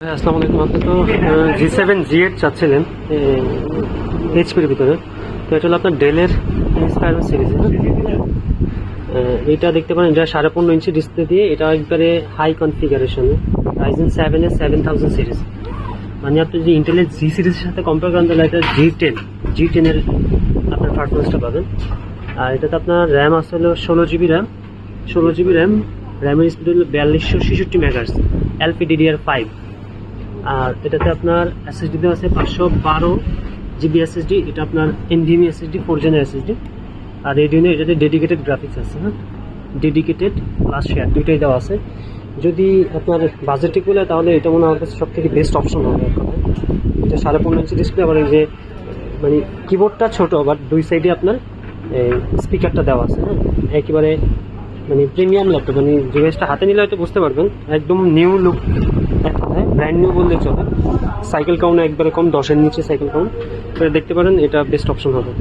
হ্যাঁ, আসসালামু আলাইকুম আপনি তো জি সেভেন জি এইট চাচ্ছিলেন এইচপির ভিতরে। তো এটা হলো আপনার ডেলের ইন্সপায়ার সিরিজ এটা দেখতে পারেন এটা সাড়ে পনেরো ইঞ্চি ডিসপ্লে দিয়ে এটা একবারে হাই কনফিগারেশনে রাইজেন সেভেনের সেভেন থাউজেন্ড সিরিজ মানে আপনি যদি ইন্টেলের জি সিরিজের সাথে কম্পেয়ার করেন তাহলে এটা জি টেন জি টেনের আপনার পারফরমেন্সটা পাবেন। আর এটাতে আপনার র্যাম আসলে হলো ষোলো জিবি র্যাম ষোলো জিবি র্যাম র্যামের স্পিড হলো বিয়াল্লিশশো ছেষট্টি মেগার্স এলপিডিডিআর ফাইভ আর এটাতে আপনার এসএসডি দেওয়া আছে পাঁচশো বারো জিবি এসএসডি এটা আপনার এনভিএমি এসএসডি ফোর জেনের এসএসডি আর রেডিওনে এটাতে ডেডিকেটেড গ্রাফিক্স আছে হ্যাঁ? ডেডিকেটেড প্লাস শেয়ার দুইটাই দেওয়া আছে। যদি আপনার বাজেটে বলে তাহলে এটা মনে হয় আমার কাছে সব থেকে বেস্ট অপশন হবে। এটা সাড়ে পনেরো ইঞ্চি ডিসপ্লে আবার যে মানে কিবোর্ডটা ছোট বাট দুই সাইডে আপনার স্পিকারটা দেওয়া আছে হ্যাঁ? একেবারে মানে প্রিমিয়াম ল্যাপটপ মানে ডিভাইসটা হাতে নিলে হয়তো বুঝতে পারবেন। একদম নিউ লুক ব্র্যান্ড নিউ বললে চলে। সাইকেল কাউন্ট একবারে কম, দশের নিচে সাইকেল কাউন্ট দেখতে পারেন, এটা বেস্ট অপশন হবে।